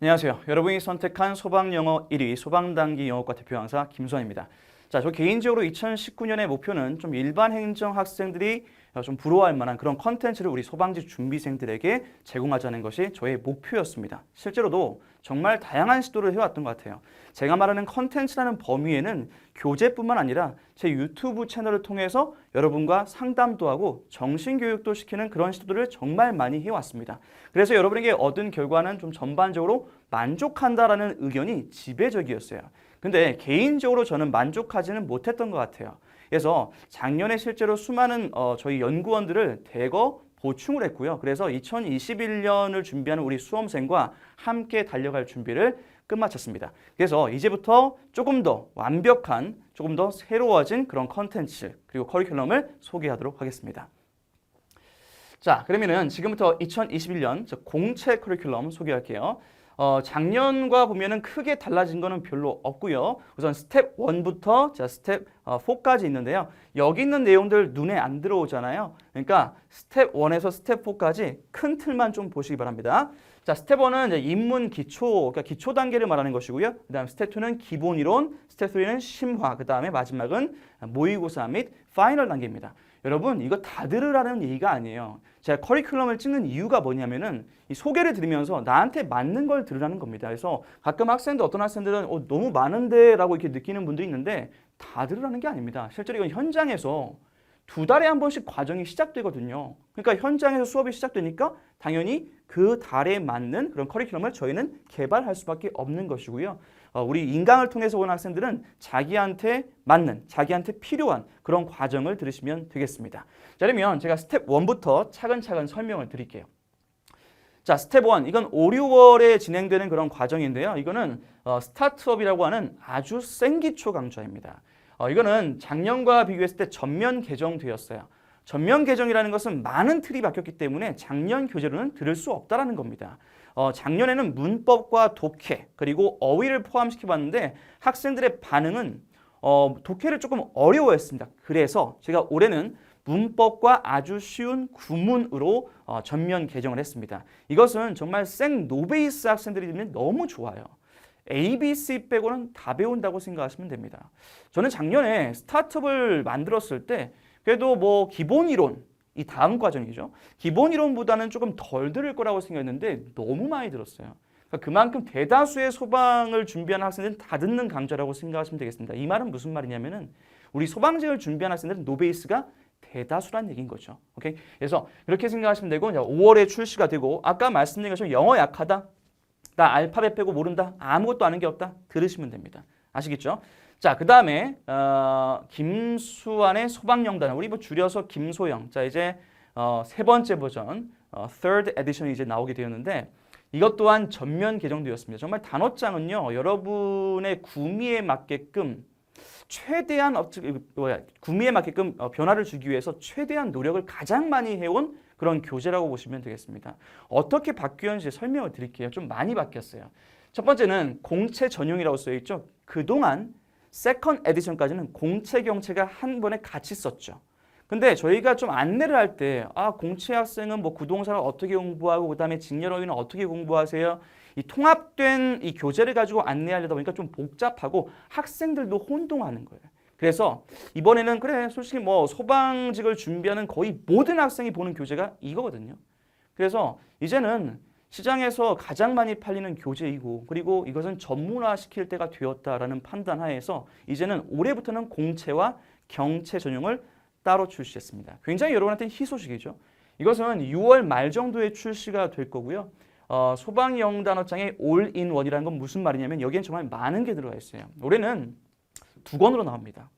안녕하세요. 여러분이 선택한 소방 영어 1위 소방 단기 영어과 대표 강사 김수환입니다. 자, 저 개인적으로 2019년의 목표는 좀 일반 행정 학생들이 좀 부러워할 만한 그런 컨텐츠를 우리 소방지 준비생들에게 제공하자는 것이 저의 목표였습니다. 실제로도 정말 다양한 시도를 해왔던 것 같아요. 제가 말하는 컨텐츠라는 범위에는 교재뿐만 아니라 제 유튜브 채널을 통해서 여러분과 상담도 하고 정신교육도 시키는 그런 시도들을 정말 많이 해왔습니다. 그래서 여러분에게 얻은 결과는 좀 전반적으로 만족한다라는 의견이 지배적이었어요. 근데 개인적으로 저는 만족하지는 못했던 것 같아요. 그래서 작년에 실제로 수많은 어, 저희 연구원들을 대거 보충을 했고요. 그래서 2021년을 준비하는 우리 수험생과 함께 달려갈 준비를 끝마쳤습니다. 그래서 이제부터 조금 더 완벽한, 조금 더 새로워진 그런 컨텐츠 그리고 커리큘럼을 소개하도록 하겠습니다. 자, 그러면은 지금부터 2021년 저 공채 커리큘럼 소개할게요. 어, 작년과 보면은 크게 달라진 거는 별로 없고요. 우선 스텝 1부터 자 스텝 어, 4까지 있는데요. 여기 있는 내용들 눈에 안 들어오잖아요. 그러니까 스텝 1에서 스텝 4까지 큰 틀만 좀 보시기 바랍니다. 자, 스텝 1은 이제 입문 기초, 그러니까 기초 단계를 말하는 것이고요. 그 다음 스텝 2는 기본 이론, 스텝 3는 심화, 그 다음에 마지막은 모의고사 및 파이널 단계입니다. 여러분 이거 다 들으라는 얘기가 아니에요. 제가 커리큘럼을 찍는 이유가 뭐냐면은 이 소개를 들으면서 나한테 맞는 걸 들으라는 겁니다. 그래서 가끔 학생들 어떤 학생들은 어, 너무 많은데라고 이렇게 느끼는 분도 있는데 다 들으라는 게 아닙니다. 실제로 이건 현장에서 두 달에 한 번씩 과정이 시작되거든요. 그러니까 현장에서 수업이 시작되니까 당연히 그 달에 맞는 그런 커리큘럼을 저희는 개발할 수밖에 없는 것이고요. 어, 우리 인강을 통해서 온 학생들은 자기한테 맞는, 자기한테 필요한 그런 과정을 들으시면 되겠습니다. 자, 그러면 제가 스텝 1부터 차근차근 설명을 드릴게요. 자, 스텝 1. 이건 5, 6월에 진행되는 그런 과정인데요. 이거는 어, 스타트업이라고 하는 아주 센 기초 강좌입니다. 어, 이거는 작년과 비교했을 때 전면 개정되었어요. 전면 개정이라는 것은 많은 틀이 바뀌었기 때문에 작년 교재로는 들을 수 없다라는 겁니다. 어, 작년에는 문법과 독해 그리고 어휘를 포함시켜 봤는데 학생들의 반응은 어, 독해를 조금 어려워했습니다. 그래서 제가 올해는 문법과 아주 쉬운 구문으로 어, 전면 개정을 했습니다. 이것은 정말 생 노베이스 학생들이 들으면 너무 좋아요. ABC 빼고는 다 배운다고 생각하시면 됩니다. 저는 작년에 스타트업을 만들었을 때 그래도 뭐 기본 이론 이 다음 과정이죠. 기본 이론보다는 조금 덜 들을 거라고 생각했는데 너무 많이 들었어요. 그러니까 그만큼 대다수의 소방을 준비하는 학생들은 다 듣는 강좌라고 생각하시면 되겠습니다. 이 말은 무슨 말이냐면은 우리 소방직을 준비하는 학생들은 노베이스가 대다수란 얘기인 거죠. 오케이? 그래서 그렇게 생각하시면 되고 5월에 출시가 되고 아까 말씀드린 것처럼 영어 약하다. 나 알파벳 빼고 모른다. 아무것도 아는 게 없다. 들으시면 됩니다. 아시겠죠? 자, 그 다음에 어, 김수환의 소방영단. 우리 뭐 줄여서 김소영. 자, 이제 어, 세 번째 버전, 어, third edition이 이제 나오게 되었는데 이것 또한 전면 개정되었습니다. 정말 단어장은요, 여러분의 구미에 맞게끔 최대한 어떻게 뭐야 구미에 맞게끔 어, 변화를 주기 위해서 최대한 노력을 가장 많이 해온 그런 교재라고 보시면 되겠습니다. 어떻게 바뀌었는지 설명을 드릴게요. 좀 많이 바뀌었어요. 첫 번째는 공채 전용이라고 써 있죠. 그동안 세컨 에디션까지는 공채 경채가 한 번에 같이 썼죠. 근데 저희가 좀 안내를 할 때 아, 공채 학생은 뭐 구동산을 어떻게 공부하고 그다음에 직렬어휘는 어떻게 공부하세요? 이 통합된 이 교재를 가지고 안내하려다 보니까 좀 복잡하고 학생들도 혼동하는 거예요. 그래서 이번에는 그래 솔직히 뭐 소방직을 준비하는 거의 모든 학생이 보는 교재가 이거거든요. 그래서 이제는 시장에서 가장 많이 팔리는 교재이고 그리고 이것은 전문화 시킬 때가 되었다라는 판단 하에서 이제는 올해부터는 공채와 경채 전용을 따로 출시했습니다. 굉장히 여러분한테는 희소식이죠. 이것은 6월 말 정도에 출시가 될 거고요. 어, 소방영 단어장의 올인원이라는 건 무슨 말이냐면 여기엔 정말 많은 게 들어가 있어요. 올해는 두 권으로 나옵니다.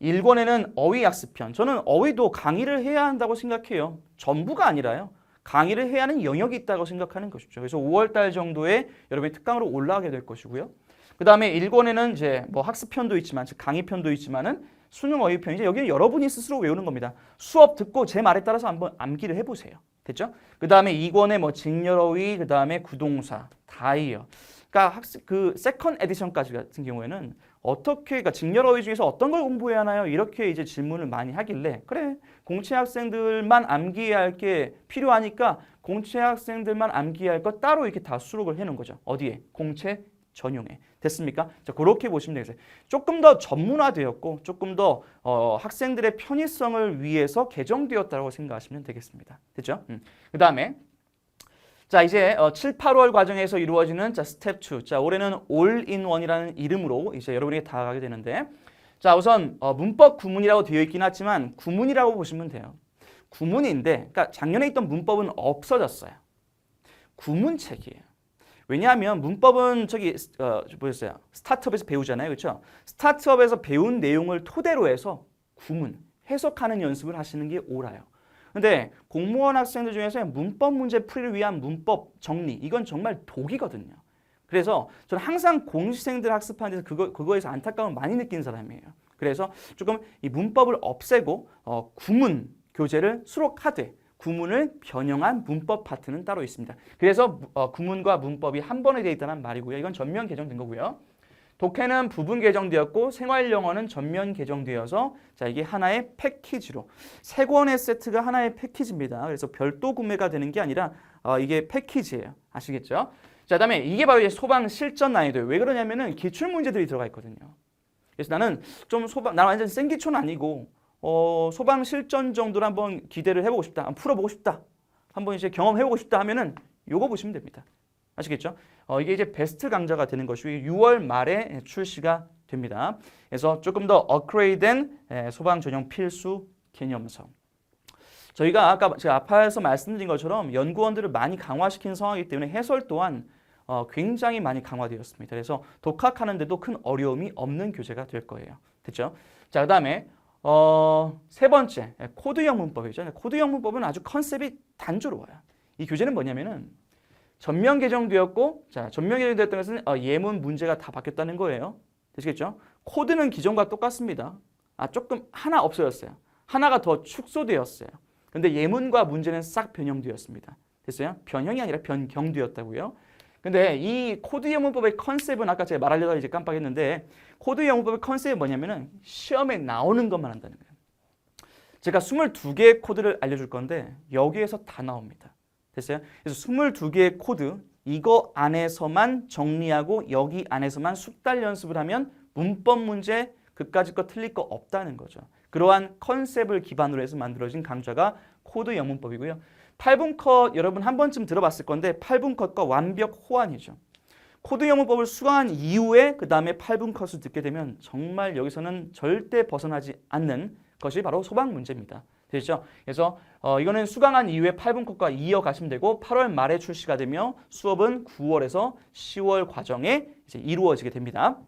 1권에는 어휘 약습편. 저는 어휘도 강의를 해야 한다고 생각해요. 전부가 아니라요. 강의를 해야 하는 영역이 있다고 생각하는 것이죠. 그래서 5월 달 정도에 여러분이 특강으로 올라가게 될 것이고요. 그 다음에 1권에는 이제 뭐 학습편도 있지만, 즉 강의편도 있지만은 수능 어휘편이죠. 여기는 여러분이 스스로 외우는 겁니다. 수업 듣고 제 말에 따라서 한번 암기를 해보세요. 됐죠? 그 다음에 2권에 뭐 직렬어휘, 그 다음에 구동사, 다이어. 그러니까 학습 그 세컨 에디션까지 같은 경우에는 어떻게 그러니까 직렬어휘 중에서 어떤 걸 공부해야 하나요? 이렇게 이제 질문을 많이 하길래 그래 공채 학생들만 암기해야 할 게 필요하니까 공채 학생들만 암기해야 할 것 따로 이렇게 다 수록을 해놓은 거죠. 어디에? 공채 전용에 됐습니까? 자 그렇게 보시면 되겠어요. 조금 더 전문화되었고 조금 더 어, 학생들의 편의성을 위해서 개정되었다고 생각하시면 되겠습니다. 됐죠? 음. 그 다음에 자 이제 어, 7, 8월 과정에서 이루어지는 자 스텝 2. 자 올해는 올인원이라는 이름으로 이제 여러분에게 다가가게 되는데 자 우선 어, 문법 구문이라고 되어 있긴 하지만 구문이라고 보시면 돼요. 구문인데 그러니까 작년에 있던 문법은 없어졌어요. 구문책이에요. 왜냐하면 문법은 저기 어, 보셨어요. 스타트업에서 배우잖아요. 그렇죠? 스타트업에서 배운 내용을 토대로 해서 구문, 해석하는 연습을 하시는 게 옳아요. 근데 공무원 학생들 중에서 문법 문제 풀이를 위한 문법 정리 이건 정말 독이거든요. 그래서 저는 항상 공시생들 학습하는 데서 그거 그거에서 안타까움을 많이 느끼는 사람이에요. 그래서 조금 이 문법을 없애고 어, 구문 교재를 수록하되 구문을 변형한 문법 파트는 따로 있습니다. 그래서 어, 구문과 문법이 한 번에 되어 있다는 말이고요. 이건 전면 개정된 거고요. 독해는 부분 개정되었고 생활 영어는 전면 개정되어서 자 이게 하나의 패키지로 세 권의 세트가 하나의 패키지입니다. 그래서 별도 구매가 되는 게 아니라 어, 이게 패키지예요. 아시겠죠? 자 그다음에 이게 바로 이제 소방 실전 난이도예요. 왜 그러냐면은 기출 문제들이 들어가 있거든요. 그래서 나는 좀 소방 나는 완전 생기초는 아니고 어, 소방 실전 정도로 한번 기대를 해보고 싶다, 한번 풀어보고 싶다, 한번 이제 경험해보고 싶다 하면은 요거 보시면 됩니다. 아시겠죠? 어, 이게 이제 베스트 강좌가 되는 것이 6월 말에 출시가 됩니다. 그래서 조금 더 업그레이드된 에, 소방 전용 필수 개념서. 저희가 아까 제가 앞에서 말씀드린 것처럼 연구원들을 많이 강화시킨 상황이기 때문에 해설 또한 어, 굉장히 많이 강화되었습니다. 그래서 독학하는데도 큰 어려움이 없는 교재가 될 거예요. 됐죠? 자, 그 다음에 어, 세 번째 예, 코드형 문법이죠. 코드형 문법은 아주 컨셉이 단조로워요. 이 교재는 뭐냐면은 전면 개정되었고 자 전면 개정되었던 것은 어, 예문 문제가 다 바뀌었다는 거예요. 되시겠죠? 코드는 기존과 똑같습니다. 아 조금 하나 없어졌어요. 하나가 더 축소되었어요. 근데 예문과 문제는 싹 변형되었습니다. 됐어요? 변형이 아니라 변경되었다고요. 근데 이 코드 영문법의 컨셉은 아까 제가 말하려다 이제 깜빡했는데 코드 영문법의 컨셉이 뭐냐면은 시험에 나오는 것만 한다는 거예요. 제가 22개의 코드를 알려줄 건데 여기에서 다 나옵니다. 됐어요? 그래서 22개의 코드 이거 안에서만 정리하고 여기 안에서만 숙달 연습을 하면 문법 문제 그까짓 거 틀릴 거 없다는 거죠. 그러한 컨셉을 기반으로 해서 만들어진 강좌가 코드 영문법이고요. 8분 컷 여러분 한 번쯤 들어봤을 건데 8분 컷과 완벽 호환이죠. 코드 영문법을 수강한 이후에 그 다음에 8분 컷을 듣게 되면 정말 여기서는 절대 벗어나지 않는 것이 바로 소방 문제입니다. 되죠? 그래서 어, 이거는 수강한 이후에 8분 컷과 이어가시면 되고 8월 말에 출시가 되며 수업은 9월에서 10월 과정에 이제 이루어지게 됩니다.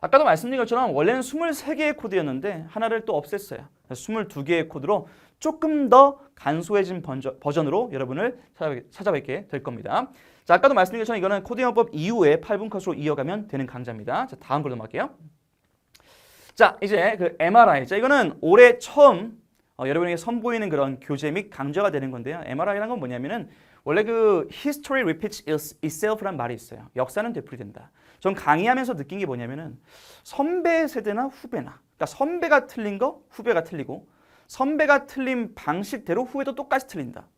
아까도 말씀드린 것처럼 원래는 23개의 코드였는데 하나를 또 없앴어요. 22개의 코드로 조금 더 간소해진 버전으로 여러분을 찾아뵙게 될 겁니다. 자, 아까도 말씀드린 것처럼 이거는 코드 영어법 이후에 8분 컷으로 이어가면 되는 강좌입니다. 자, 다음 걸로 넘어갈게요. 자, 이제 그 MRI. 자, 이거는 올해 처음 어, 여러분에게 선보이는 그런 교재 및 강좌가 되는 건데요. MRI라는 건 뭐냐면은 원래 그 history repeats itself라는 말이 있어요. 역사는 되풀이된다. 전 강의하면서 느낀 게 뭐냐면은 선배 세대나 후배나 그러니까 선배가 틀린 거 후배가 틀리고 선배가 틀린 방식대로 후배도 똑같이 틀린다.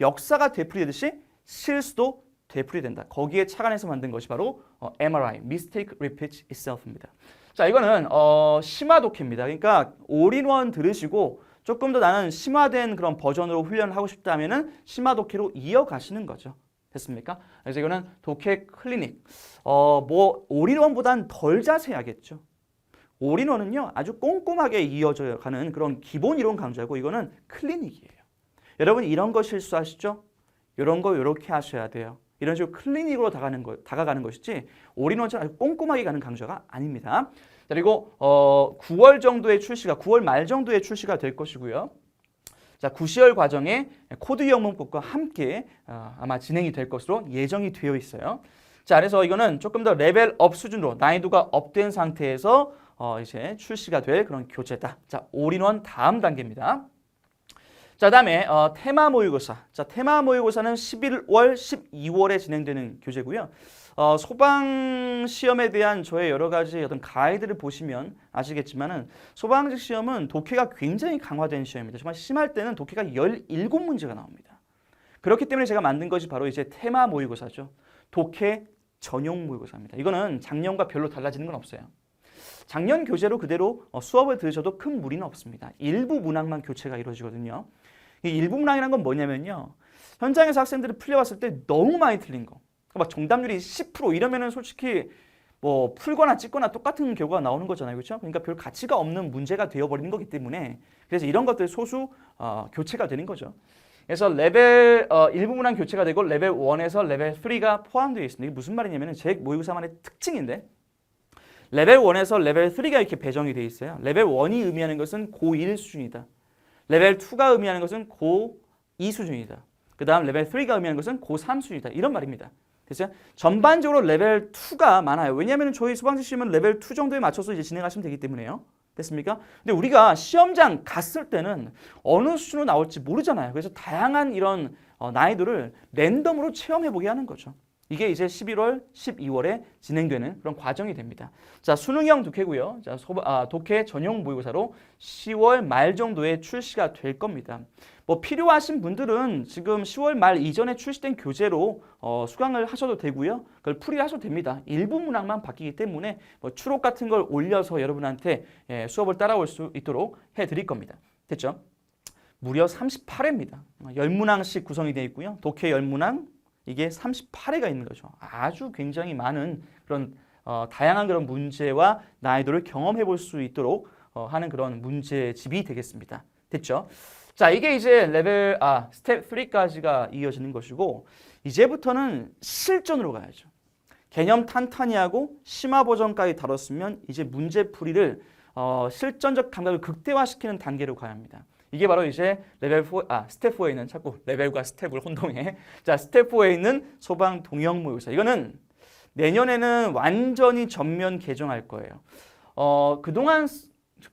역사가 되풀이되듯이 실수도 되풀이된다. 거기에 착안해서 만든 것이 바로 어, MRI, Mistake Repeats Itself입니다. 자, 이거는 어, 심화 독해입니다. 그러니까 올인원 들으시고 조금 더 나는 심화된 그런 버전으로 훈련을 하고 싶다면 은 심화 독해로 이어가시는 거죠. 됐습니까? 그래서 이거는 독해 클리닉. 어, 뭐 올인원보단 덜 자세하겠죠. 올인원은요 아주 꼼꼼하게 이어져 가는 그런 기본 이론 강좌고 이거는 클리닉이에요. 여러분 이런 거 실수하시죠? 이런 거 이렇게 하셔야 돼요. 이런 식으로 클리닉으로 다가가는, 거, 다가가는 것이지 올인원처럼 아주 꼼꼼하게 가는 강좌가 아닙니다. 그리고 어, 9월 정도에 출시가 9월 말 정도에 출시가 될 것이고요. 자, 9시열 과정에 코드 영문법과 함께 어, 아마 진행이 될 것으로 예정이 되어 있어요. 자, 그래서 이거는 조금 더 레벨 업 수준으로 난이도가 업된 상태에서 어, 이제 출시가 될 그런 교재다. 자, 올인원 다음 단계입니다. 자, 다음에 어, 테마 모의고사. 자, 테마 모의고사는 11월, 12월에 진행되는 교재고요. 어, 소방 시험에 대한 저의 여러 가지 어떤 가이드를 보시면 아시겠지만은 소방직 시험은 독해가 굉장히 강화된 시험입니다. 정말 심할 때는 독해가 17문제가 나옵니다. 그렇기 때문에 제가 만든 것이 바로 이제 테마 모의고사죠. 독해 전용 모의고사입니다. 이거는 작년과 별로 달라지는 건 없어요. 작년 교재로 그대로 어, 수업을 들으셔도 큰 무리는 없습니다. 일부 문항만 교체가 이루어지거든요. 이 일부 문항이란 건 뭐냐면요. 현장에서 학생들이 풀려왔을 때 너무 많이 틀린 거. 막 정답률이 10% 이러면은 솔직히 뭐 풀거나 찍거나 똑같은 결과가 나오는 거잖아요. 그렇죠? 그러니까 별 가치가 없는 문제가 되어버리는 거기 때문에 그래서 이런 것들 소수 어, 교체가 되는 거죠. 그래서 레벨 어, 일부 문항 교체가 되고 레벨 1에서 레벨 3가 포함되어 있습니다. 이게 무슨 말이냐면은 제 모의고사만의 특징인데 레벨 1에서 레벨 3가 이렇게 배정이 되어 있어요. 레벨 1이 의미하는 것은 고1 수준이다. 레벨 2가 의미하는 것은 고2 수준이다. 그 다음 레벨 3가 의미하는 것은 고3 수준이다. 이런 말입니다. 됐어요? 전반적으로 레벨 2가 많아요. 왜냐하면 저희 소방지 시험은 레벨 2 정도에 맞춰서 이제 진행하시면 되기 때문에요. 됐습니까? 근데 우리가 시험장 갔을 때는 어느 수준으로 나올지 모르잖아요. 그래서 다양한 이런 어, 난이도를 랜덤으로 체험해보게 하는 거죠. 이게 이제 11월, 12월에 진행되는 그런 과정이 됩니다. 자, 수능형 독해고요. 자, 소바, 아, 독해 전용 모의고사로 10월 말 정도에 출시가 될 겁니다. 뭐 필요하신 분들은 지금 10월 말 이전에 출시된 교재로 어, 수강을 하셔도 되고요. 그걸 풀이하셔도 됩니다. 일부 문항만 바뀌기 때문에 뭐 추록 같은 걸 올려서 여러분한테 예, 수업을 따라올 수 있도록 해드릴 겁니다. 됐죠? 무려 38회입니다. 10문항씩 구성이 되어 있고요. 독해 10문항, 이게 38회가 있는 거죠. 아주 굉장히 많은 그런 어, 다양한 그런 문제와 난이도를 경험해 볼 수 있도록 어, 하는 그런 문제집이 되겠습니다. 됐죠? 자, 이게 이제 레벨 아, 스텝 3까지가 이어지는 것이고 이제부터는 실전으로 가야죠. 개념 탄탄히 하고 심화 버전까지 다뤘으면 이제 문제 풀이를 어, 실전적 감각을 극대화시키는 단계로 가야 합니다. 이게 바로 이제 레벨 4, 아, 스텝 4에 있는 자꾸 레벨과 스텝을 혼동해. 자, 스텝 4에 있는 소방 동형 모의고사. 이거는 내년에는 완전히 전면 개정할 거예요. 어, 그동안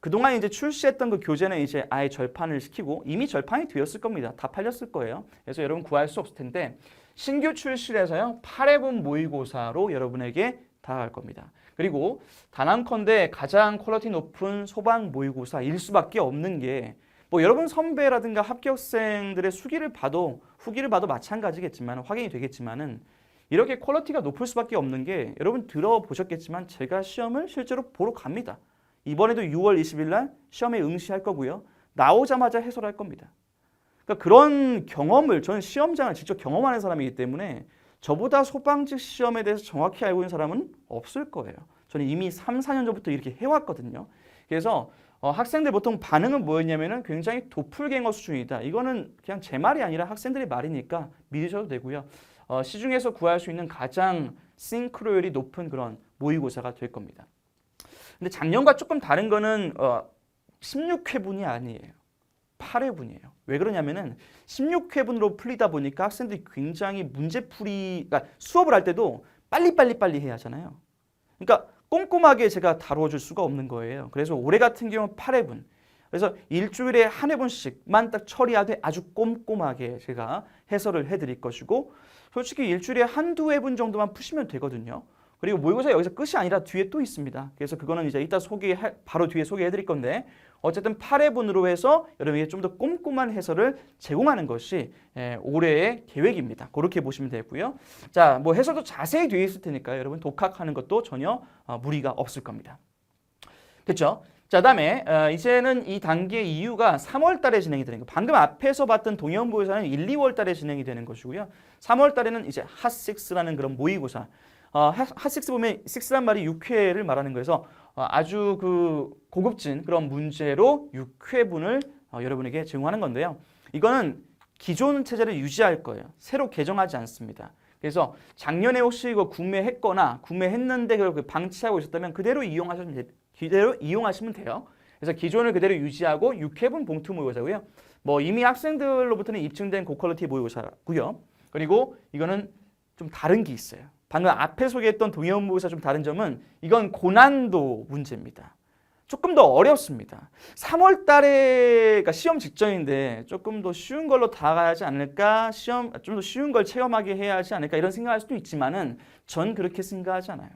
그동안 이제 출시했던 그 교재는 이제 아예 절판을 시키고 이미 절판이 되었을 겁니다. 다 팔렸을 거예요. 그래서 여러분 구할 수 없을 텐데 신규 출시해서요 8회분 모의고사로 여러분에게 다가갈 겁니다. 그리고 단한컨대 가장 퀄리티 높은 소방 모의고사일 수밖에 없는 게 뭐 여러분 선배라든가 합격생들의 수기를 봐도 후기를 봐도 마찬가지겠지만 확인이 되겠지만은 이렇게 퀄리티가 높을 수밖에 없는 게 여러분 들어보셨겠지만 제가 시험을 실제로 보러 갑니다. 이번에도 6월 20일 날 시험에 응시할 거고요. 나오자마자 해설할 겁니다. 그러니까 그런 경험을 저는 시험장을 직접 경험하는 사람이기 때문에 저보다 소방직 시험에 대해서 정확히 알고 있는 사람은 없을 거예요. 저는 이미 3, 4년 전부터 이렇게 해왔거든요. 그래서 어, 학생들 보통 반응은 뭐였냐면은 굉장히 도플갱어 수준이다. 이거는 그냥 제 말이 아니라 학생들의 말이니까 믿으셔도 되고요. 어, 시중에서 구할 수 있는 가장 싱크로율이 높은 그런 모의고사가 될 겁니다. 근데 작년과 조금 다른 거는 어, 16회분이 아니에요. 8회분이에요. 왜 그러냐면은 16회분으로 풀리다 보니까 학생들이 굉장히 문제풀이, 그러니까 수업을 할 때도 빨리빨리 빨리 해야 하잖아요. 그러니까 꼼꼼하게 제가 다뤄줄 수가 없는 거예요. 그래서 올해 같은 경우는 8회분. 그래서 일주일에 한 회분씩만 딱 처리하되 아주 꼼꼼하게 제가 해설을 해드릴 것이고 솔직히 일주일에 한두 회분 정도만 푸시면 되거든요. 그리고 모의고사 여기서 끝이 아니라 뒤에 또 있습니다. 그래서 그거는 이제 이따 소개 바로 뒤에 소개해 드릴 건데 어쨌든 8회분으로 해서 여러분에게 좀 더 꼼꼼한 해설을 제공하는 것이 예, 올해의 계획입니다. 그렇게 보시면 되고요. 자, 뭐 해설도 자세히 뒤에 있을 테니까 여러분 독학하는 것도 전혀 어, 무리가 없을 겁니다. 됐죠? 자, 다음에 어, 이제는 이 단계 이유가 3월 달에 진행이 되는 거. 방금 앞에서 봤던 동영모의고사는 1, 2월 달에 진행이 되는 것이고요. 3월 달에는 이제 핫식스라는 그런 모의고사. 어, 핫식스 보면 6란 말이 6회를 말하는 거여서 어, 아주 그 고급진 그런 문제로 6회분을 어, 여러분에게 제공하는 건데요. 이거는 기존 체제를 유지할 거예요. 새로 개정하지 않습니다. 그래서 작년에 혹시 이거 구매했거나 구매했는데 그걸 방치하고 있었다면 그대로 이용하시면 돼, 그대로 이용하시면 돼요. 그래서 기존을 그대로 유지하고 6회분 봉투 모의고사고요. 뭐 이미 학생들로부터는 입증된 고퀄리티 모의고사고요. 그리고 이거는 좀 다른 게 있어요. 방금 앞에 소개했던 동해원 모의고사 좀 다른 점은 이건 고난도 문제입니다. 조금 더 어렵습니다. 3월 달에 그러니까 시험 직전인데 조금 더 쉬운 걸로 다가야지 않을까? 시험 좀 더 쉬운 걸 체험하게 해야 하지 않을까? 이런 생각할 수도 있지만은 전 그렇게 생각하지 않아요.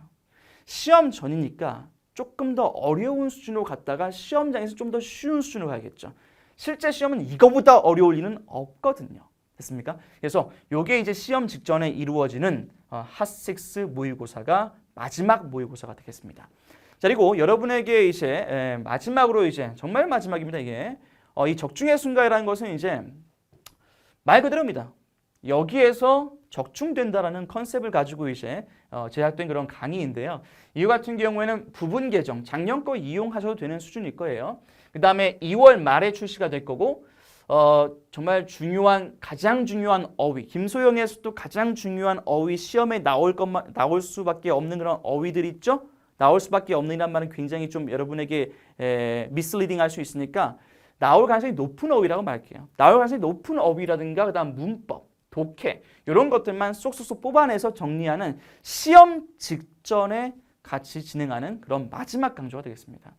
시험 전이니까 조금 더 어려운 수준으로 갔다가 시험장에서 좀 더 쉬운 수준으로 가야겠죠. 실제 시험은 이거보다 어려울 리는 없거든요. 됐습니까? 그래서 요게 이제 시험 직전에 이루어지는 어, 핫식스 모의고사가 마지막 모의고사가 되겠습니다. 자 그리고 여러분에게 이제 에, 마지막으로 이제 정말 마지막입니다 이게 어, 이 적중의 순간이라는 것은 이제 말 그대로입니다. 여기에서 적중된다라는 컨셉을 가지고 이제 어, 제작된 그런 강의인데요. 이 같은 경우에는 부분 계정 작년 거 이용하셔도 되는 수준일 거예요. 그 다음에 2월 말에 출시가 될 거고 어, 정말 중요한 가장 중요한 어휘 김소영에서도 가장 중요한 어휘 시험에 나올 것만 나올 수밖에 없는 그런 어휘들 있죠. 나올 수밖에 없는이란 말은 굉장히 좀 여러분에게 에, 미슬리딩 할 수 있으니까 나올 가능성이 높은 어휘라고 말할게요. 나올 가능성이 높은 어휘라든가 그다음 문법, 독해 이런 것들만 쏙쏙쏙 뽑아내서 정리하는 시험 직전에 같이 진행하는 그런 마지막 강좌가 되겠습니다.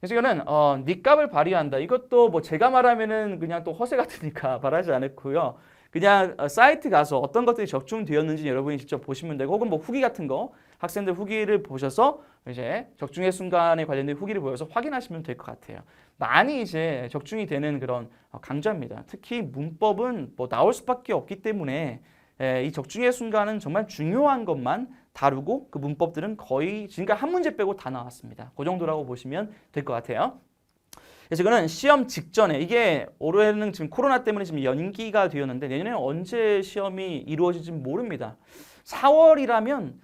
그래서 이거는 어, 니값을 발휘한다. 이것도 뭐 제가 말하면은 그냥 또 허세 같으니까 말하지 않고요. 그냥 어, 사이트 가서 어떤 것들이 적중되었는지 여러분이 직접 보시면 되고 혹은 뭐 후기 같은 거 학생들 후기를 보셔서 이제 적중의 순간에 관련된 후기를 보여서 확인하시면 될 것 같아요. 많이 이제 적중이 되는 그런 어, 강좌입니다. 특히 문법은 뭐 나올 수밖에 없기 때문에 에, 이 적중의 순간은 정말 중요한 것만 다루고 그 문법들은 거의 지금까지 한 문제 빼고 다 나왔습니다. 그 정도라고 보시면 될 것 같아요. 그래서 이거는 시험 직전에 이게 올해는 지금 코로나 때문에 지금 연기가 되었는데 내년에 언제 시험이 이루어질지 모릅니다. 4월이라면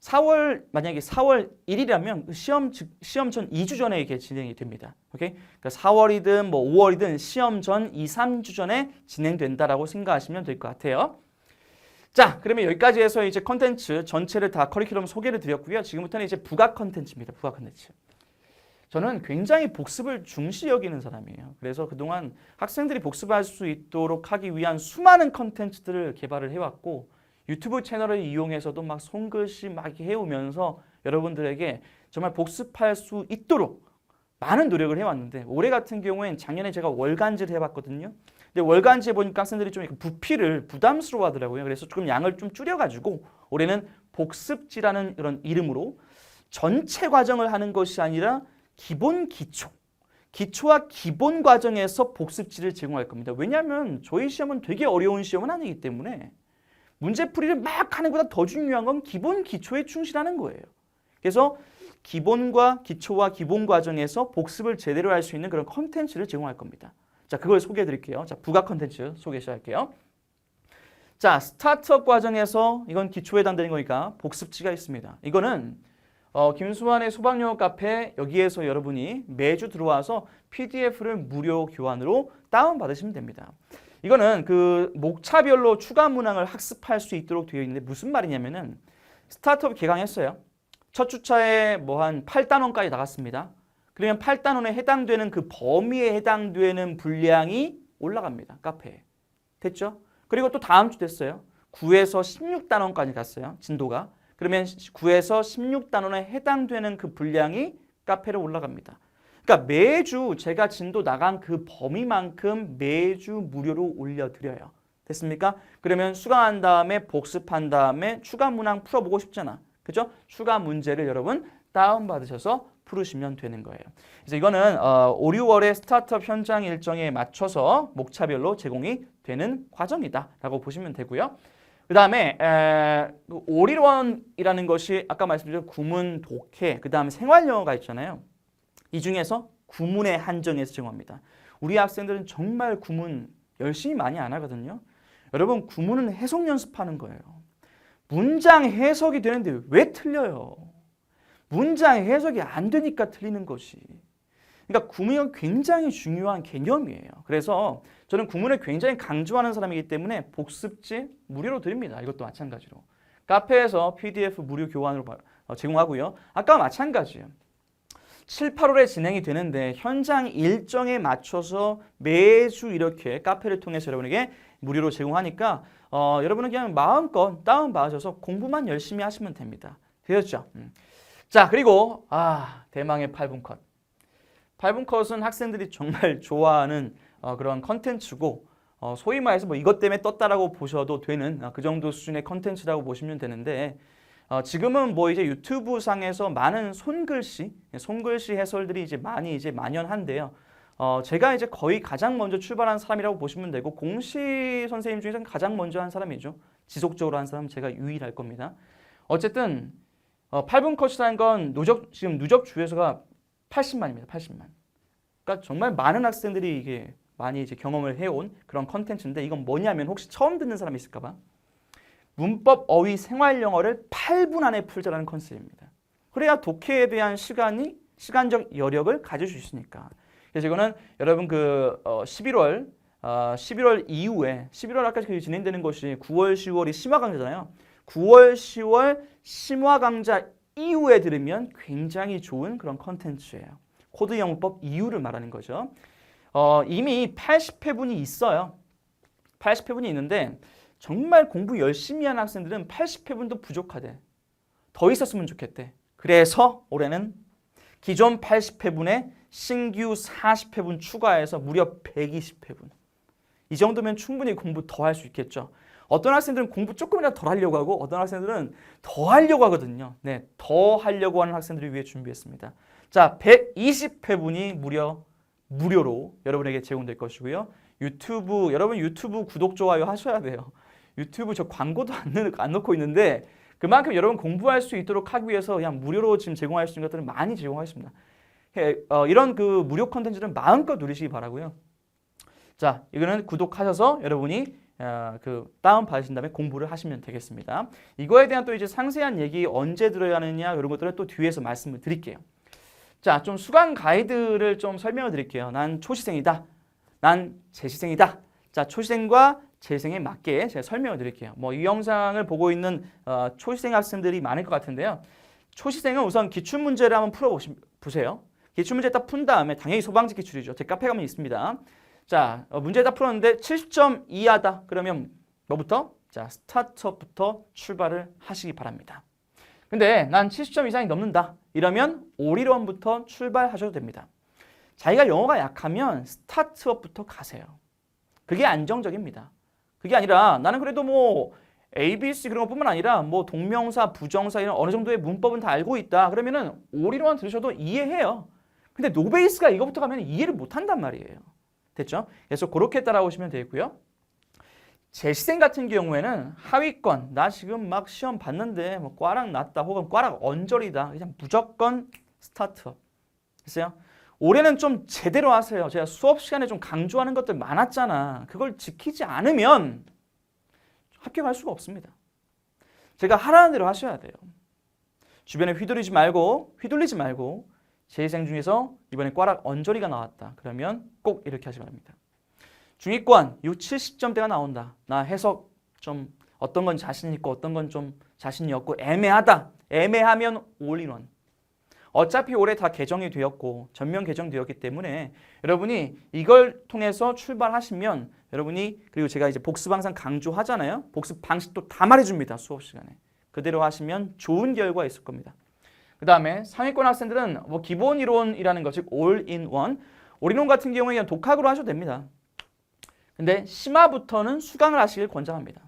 4월 만약에 4월 1일이라면 시험 직- 시험 전 2주 전에 이게 진행이 됩니다. 오케이? 그러니까 4월이든 뭐 5월이든 시험 전 2, 3주 전에 진행된다라고 생각하시면 될 것 같아요. 자, 그러면 여기까지 해서 이제 컨텐츠 전체를 다 커리큘럼 소개를 드렸고요. 지금부터는 이제 부가 컨텐츠입니다. 부가 컨텐츠. 저는 굉장히 복습을 중시 여기는 사람이에요. 그래서 그동안 학생들이 복습할 수 있도록 하기 위한 수많은 컨텐츠들을 개발을 해왔고 유튜브 채널을 이용해서도 막 손글씨 막 해오면서 여러분들에게 정말 복습할 수 있도록 많은 노력을 해왔는데 올해 같은 경우엔 작년에 제가 월간지를 해봤거든요. 근데 월간지 해보니까 학생들이 좀 부피를 부담스러워 하더라고요. 그래서 조금 양을 좀 줄여가지고 올해는 복습지라는 이런 이름으로 전체 과정을 하는 것이 아니라 기본 기초. 기초와 기본 과정에서 복습지를 제공할 겁니다. 왜냐하면 저희 시험은 되게 어려운 시험은 아니기 때문에 문제풀이를 막 하는 것보다 더 중요한 건 기본 기초에 충실하는 거예요. 그래서 기본과 기초와 기본 과정에서 복습을 제대로 할 수 있는 그런 컨텐츠를 제공할 겁니다. 자, 그걸 소개해 드릴게요. 자, 부가 컨텐츠 소개 시작할게요. 자, 스타트업 과정에서 이건 기초에 해당되는 거니까 복습지가 있습니다. 이거는 어, 김수환의 소방영어 카페 여기에서 여러분이 매주 들어와서 PDF를 무료 교환으로 다운 받으시면 됩니다. 이거는 그 목차별로 추가 문항을 학습할 수 있도록 되어 있는데 무슨 말이냐면은 스타트업 개강했어요. 첫 주차에 뭐 한 8단원까지 나갔습니다. 그러면 8단원에 해당되는 그 범위에 해당되는 분량이 올라갑니다. 카페에. 됐죠? 그리고 또 다음 주 됐어요. 9에서 16단원까지 갔어요. 진도가. 그러면 9에서 16단원에 해당되는 그 분량이 카페로 올라갑니다. 그러니까 매주 제가 진도 나간 그 범위만큼 매주 무료로 올려드려요. 됐습니까? 그러면 수강한 다음에 복습한 다음에 추가 문항 풀어보고 싶잖아. 그죠? 추가 문제를 여러분 다운받으셔서 풀으시면 되는 거예요. 그래서 이거는 어, 5, 6월의 스타트업 현장 일정에 맞춰서 목차별로 제공이 되는 과정이다라고 보시면 되고요. 그 다음에 올인원이라는 것이 아까 말씀드린 구문, 독해, 그 다음에 생활영어가 있잖아요. 이 중에서 구문에 한정해서 제공합니다. 우리 학생들은 정말 구문 열심히 많이 안 하거든요. 여러분 구문은 해석 연습하는 거예요. 문장 해석이 되는데 왜 틀려요? 문장 해석이 안 되니까 틀리는 것이. 그러니까 구문은 굉장히 중요한 개념이에요. 그래서 저는 구문을 굉장히 강조하는 사람이기 때문에 복습지 무료로 드립니다. 이것도 마찬가지로. 카페에서 PDF 무료 교환으로 어, 제공하고요. 아까와 마찬가지예요. 7, 8월에 진행이 되는데 현장 일정에 맞춰서 매주 이렇게 카페를 통해서 여러분에게 무료로 제공하니까 어, 여러분은 그냥 마음껏 다운받으셔서 공부만 열심히 하시면 됩니다. 되었죠? 음. 자 그리고 아 대망의 8분 컷. 8분 컷은 학생들이 정말 좋아하는 어, 그런 컨텐츠고 어, 소위 말해서 뭐 이것 때문에 떴다라고 보셔도 되는 어, 그 정도 수준의 컨텐츠라고 보시면 되는데 어, 지금은 뭐 이제 유튜브 상에서 많은 손글씨, 손글씨 해설들이 이제 많이 이제 만연한데요. 어, 제가 이제 거의 가장 먼저 출발한 사람이라고 보시면 되고 공시 선생님 중에서는 가장 먼저 한 사람이죠. 지속적으로 한 사람은 제가 유일할 겁니다. 어쨌든 어, 8분 컷이라는 건 누적 지금 누적 주에서가 80만입니다. 80만. 그러니까 정말 많은 학생들이 이게 많이 이제 경험을 해온 그런 컨텐츠인데 이건 뭐냐면 혹시 처음 듣는 사람이 있을까봐 문법, 어휘, 생활 영어를 8분 안에 풀자라는 컨셉입니다. 그래야 독해에 대한 시간이 시간적 여력을 가질 수 있으니까. 그래서 이거는 여러분 그 어, 11월 어, 11월 이후에 11월 아까 그 진행되는 것이 9월, 10월이 심화 강좌잖아요. 9월, 10월 심화 강좌 이후에 들으면 굉장히 좋은 그런 컨텐츠예요. 코드 영어법 이유를 말하는 거죠. 어, 이미 80회분이 있어요. 80회분이 있는데 정말 공부 열심히 하는 학생들은 80회분도 부족하대. 더 있었으면 좋겠대. 그래서 올해는 기존 80회분에 신규 40회분 추가해서 무려 120회분. 이 정도면 충분히 공부 더 할 수 있겠죠. 어떤 학생들은 공부 조금이라도 덜 하려고 하고 어떤 학생들은 더 하려고 하거든요. 네, 더 하려고 하는 학생들을 위해 준비했습니다. 자, 120회분이 무려 무료로 여러분에게 제공될 것이고요. 유튜브 여러분 유튜브 구독 좋아요 하셔야 돼요. 유튜브 저 광고도 안, 넣, 안 넣고 있는데 그만큼 여러분 공부할 수 있도록 하기 위해서 그냥 무료로 지금 제공할 수 있는 것들을 많이 제공하겠습니다. 해- 어, 이런 그 무료 컨텐츠는 마음껏 누리시기 바라고요. 자, 이거는 구독하셔서 여러분이 어, 그 다운 받으신 다음에 공부를 하시면 되겠습니다. 이거에 대한 또 이제 상세한 얘기 언제 들어야 하느냐 이런 것들은 또 뒤에서 말씀을 드릴게요. 자, 좀 수강 가이드를 좀 설명을 드릴게요. 난 초시생이다. 난 재시생이다. 자, 초시생과 재생에 맞게 제가 설명을 드릴게요. 뭐 이 영상을 보고 있는 어, 초시생 학생들이 많을 것 같은데요. 초시생은 우선 기출 문제를 한번 풀어 보세요. 기출 문제 딱 푼 다음에 당연히 소방지 기출이죠. 제 카페 가면 있습니다. 자, 어, 문제 다 풀었는데 70점 이하다. 그러면 뭐부터? 자, 스타트업부터 출발을 하시기 바랍니다. 근데 난 70점 이상이 넘는다. 이러면 오리론부터 출발하셔도 됩니다. 자기가 영어가 약하면 스타트업부터 가세요. 그게 안정적입니다. 그게 아니라 나는 그래도 뭐 ABC 그런 것뿐만 아니라 뭐 동명사, 부정사 이런 어느 정도의 문법은 다 알고 있다. 그러면은 오리로만 들으셔도 이해해요. 근데 노베이스가 이거부터 가면 이해를 못 한단 말이에요. 됐죠? 그래서 그렇게 따라오시면 되고요. 재시생 같은 경우에는 하위권, 나 지금 막 시험 봤는데 뭐 꽈락 났다 혹은 꽈락 언저리다. 그냥 무조건 스타트업. 됐어요? 올해는 좀 제대로 하세요. 제가 수업 시간에 좀 강조하는 것들 많았잖아. 그걸 지키지 않으면 합격할 수가 없습니다. 제가 하라는 대로 하셔야 돼요. 주변에 휘둘리지 말고 휘둘리지 말고 재생 중에서 이번에 꽈락 언저리가 나왔다. 그러면 꼭 이렇게 하시 기 바랍니다. 중위권 6, 70점대가 나온다. 나 해석 좀 어떤 건 자신 있고 어떤 건 좀 자신이 없고 애매하다. 애매하면 올인원. 어차피 올해 다 개정이 되었고 전면 개정되었기 때문에 여러분이 이걸 통해서 출발하시면 여러분이 그리고 제가 이제 복습 항상 강조하잖아요. 복습 방식도 다 말해줍니다. 수업 시간에. 그대로 하시면 좋은 결과 있을 겁니다. 그 다음에 상위권 학생들은 뭐 기본 이론이라는 것, 즉 올인원. 올인원 같은 경우에 그냥 독학으로 하셔도 됩니다. 근데 심화부터는 수강을 하시길 권장합니다.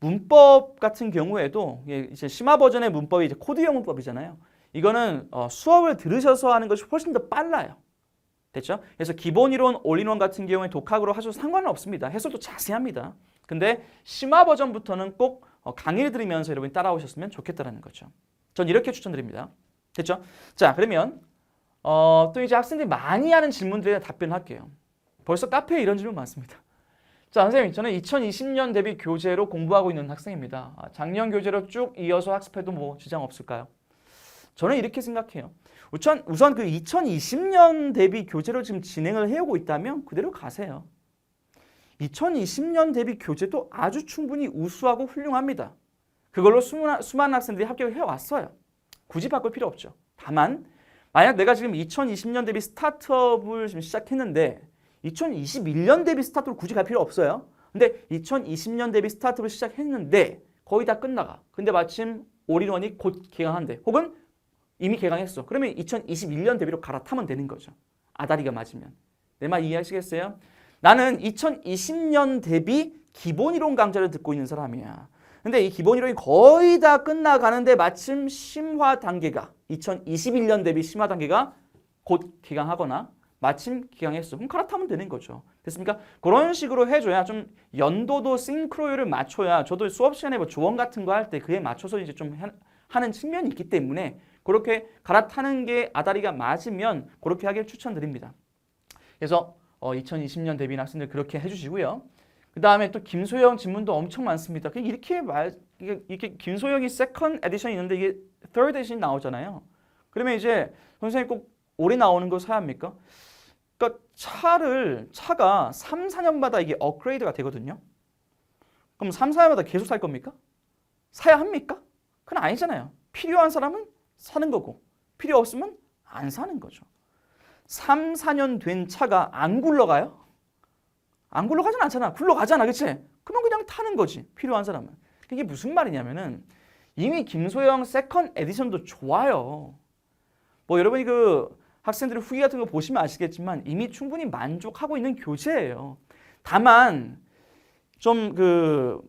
문법 같은 경우에도 이게 이제 심화 버전의 문법이 이제 코드 영문법이잖아요. 이거는 어, 수업을 들으셔서 하는 것이 훨씬 더 빨라요. 됐죠? 그래서 기본 이론, 올인원 같은 경우에 독학으로 하셔도 상관은 없습니다. 해설도 자세합니다. 근데 심화 버전부터는 꼭 어, 강의를 들으면서 여러분이 따라오셨으면 좋겠다라는 거죠. 전 이렇게 추천드립니다. 됐죠? 자, 그러면 어, 또 이제 학생들이 많이 하는 질문들에 답변할게요. 벌써 카페에 이런 질문 많습니다. 자, 선생님, 저는 2020년 대비 교재로 공부하고 있는 학생입니다. 아, 작년 교재로 쭉 이어서 학습해도 뭐 지장 없을까요? 저는 이렇게 생각해요. 우선, 우선 그 2020년 대비 교재로 지금 진행을 해오고 있다면 그대로 가세요. 2020년 대비 교재도 아주 충분히 우수하고 훌륭합니다. 그걸로 수많은, 학생들이 합격을 해왔어요. 굳이 바꿀 필요 없죠. 다만 만약 내가 지금 2020년 대비 스타트업을 지금 시작했는데 2021년 대비 스타트업을 굳이 갈 필요 없어요. 근데 2020년 대비 스타트업을 시작했는데 거의 다 끝나가. 근데 마침 올인원이 곧 개강한대. 혹은 이미 개강했어. 그러면 2021년 대비로 갈아타면 되는 거죠. 아다리가 맞으면. 내 말 이해하시겠어요? 나는 2020년 대비 기본 이론 강좌를 듣고 있는 사람이야. 근데 이 기본 이론이 거의 다 끝나가는데 마침 심화 단계가 2021년 대비 심화 단계가 곧 기강하거나 마침 기강했어. 그럼 갈아타면 되는 거죠. 됐습니까? 그런 식으로 해줘야 좀 연도도 싱크로율을 맞춰야 저도 수업 시간에 뭐 조언 같은 거 할 때 그에 맞춰서 이제 좀 하- 하는 측면이 있기 때문에 그렇게 갈아타는 게 아다리가 맞으면 그렇게 하길 추천드립니다. 그래서 어, 2020년 대비인 학생들 그렇게 해주시고요. 그 다음에 또 김소영 질문도 엄청 많습니다. 그냥 이렇게 말 이렇게 김소영이 세컨 에디션이 있는데 이게 third 에디션이 나오잖아요. 그러면 이제 선생님 꼭 올해 나오는 거 사야 합니까? 그러니까 차를 차가 3, 4년마다 이게 업그레이드가 되거든요. 그럼 3, 4년마다 계속 살 겁니까? 사야 합니까? 그건 아니잖아요. 필요한 사람은 사는 거고 필요 없으면 안 사는 거죠. 3, 4년 된 차가 안 굴러가요? 안 굴러가진 않잖아. 굴러가잖아. 그치? 그러면 그냥 타는 거지. 필요한 사람은. 이게 무슨 말이냐면은 이미 김소영 세컨 에디션도 좋아요. 뭐 여러분이 그 학생들의 후기 같은 거 보시면 아시겠지만 이미 충분히 만족하고 있는 교재예요. 다만 좀 그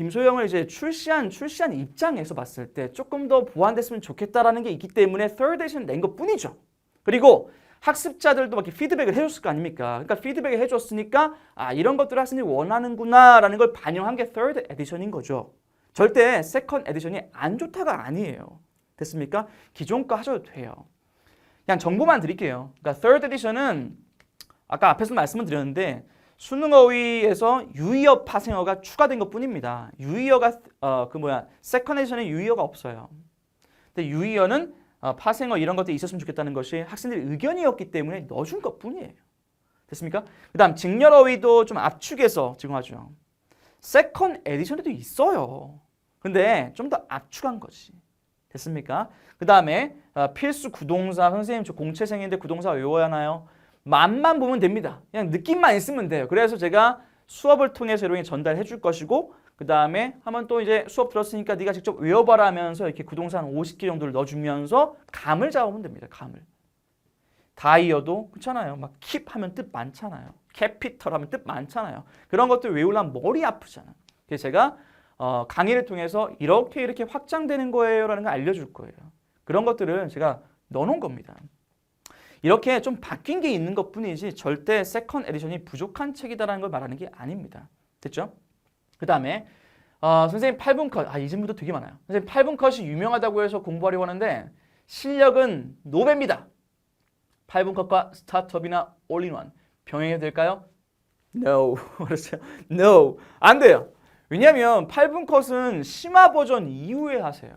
김소영을 이제 출시한 출시한 입장에서 봤을 때 조금 더 보완됐으면 좋겠다라는 게 있기 때문에 third edition 낸 것뿐이죠. 그리고 학습자들도 막 이렇게 피드백을 해줬을 거 아닙니까? 그러니까 피드백을 해줬으니까 아 이런 것들을 학생들이 원하는구나라는 걸 반영한 게 third edition인 거죠. 절대 second edition이 안 좋다가 아니에요. 됐습니까? 기존 거 하셔도 돼요. 그냥 정보만 드릴게요. 그러니까 third edition은 아까 앞에서 말씀을 드렸는데 수능 어휘에서 유의어 파생어가 추가된 것뿐입니다. 유의어가 어 그 뭐야 second edition에 유의어가 없어요. 근데 유의어는 어, 파생어 이런 것들이 있었으면 좋겠다는 것이 학생들의 의견이었기 때문에 넣어준 것뿐이에요. 됐습니까? 그 다음 직렬어휘도 좀 압축해서 지금 하죠. 세컨 에디션에도 있어요. 근데 좀 더 압축한 거지. 됐습니까? 그 다음에 어, 필수 구동사 선생님 저 공채생인데 구동사 외워야 하나요? 맛만 보면 됩니다. 그냥 느낌만 있으면 돼요. 그래서 제가 수업을 통해서 여러분이 전달해 줄 것이고 그 다음에 한번 또 이제 수업 들었으니까 네가 직접 외워봐라 하면서 이렇게 한 50개 정도를 넣어주면서 감을 잡으면 됩니다. 감을. 다이어도 그렇잖아요. 막 킵 하면 뜻 많잖아요. 캐피털 하면 뜻 많잖아요. 그런 것들 외우려면 머리 아프잖아. 그래서 제가 어, 강의를 통해서 이렇게 이렇게 확장되는 거예요 라는 걸 알려줄 거예요. 그런 것들을 제가 넣어놓은 겁니다. 이렇게 좀 바뀐 게 있는 것 뿐이지 절대 세컨 에디션이 부족한 책이다라는 걸 말하는 게 아닙니다. 됐죠? 그 다음에 어, 선생님 8분 컷, 아, 이 질문도 되게 많아요. 선생님 8분 컷이 유명하다고 해서 공부하려고 하는데 실력은 노배입니다. 8분 컷과 스타트업이나 올인원 병행해도 될까요? No. 그렇죠. No. 안 돼요. 왜냐하면 8분 컷은 심화 버전 이후에 하세요.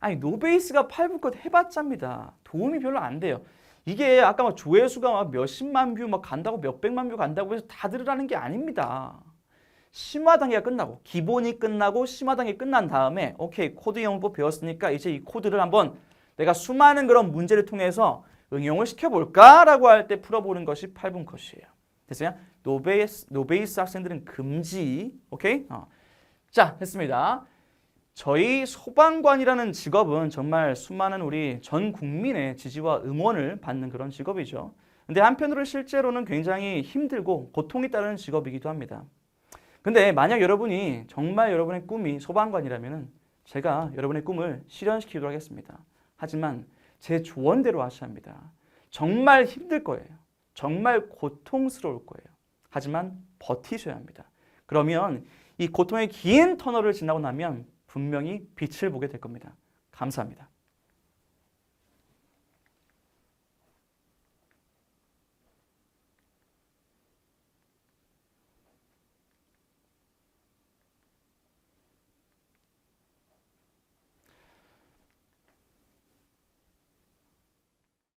아니 노베이스가 8분 컷 해봤자입니다. 도움이 별로 안 돼요. 이게 아까 막 조회수가 막 몇십만 뷰 막 간다고 몇백만 뷰 간다고 해서 다 들으라는 게 아닙니다. 심화 단계가 끝나고 기본이 끝나고 심화 단계 끝난 다음에 오케이 코드 영어법 배웠으니까 이제 이 코드를 한번 내가 수많은 그런 문제를 통해서 응용을 시켜볼까라고 할 때 풀어보는 것이 8분 컷이에요. 됐어요? 노베이스, 노베이스 학생들은 금지. 오케이? 어. 자, 됐습니다. 저희 소방관이라는 직업은 정말 수많은 우리 전 국민의 지지와 응원을 받는 그런 직업이죠. 근데 한편으로 실제로는 굉장히 힘들고 고통이 따르는 직업이기도 합니다. 근데 만약 여러분이 정말 여러분의 꿈이 소방관이라면 제가 여러분의 꿈을 실현시키도록 하겠습니다. 하지만 제 조언대로 하셔야 합니다. 정말 힘들 거예요. 정말 고통스러울 거예요. 하지만 버티셔야 합니다. 그러면 이 고통의 긴 터널을 지나고 나면 분명히 빛을 보게 될 겁니다. 감사합니다.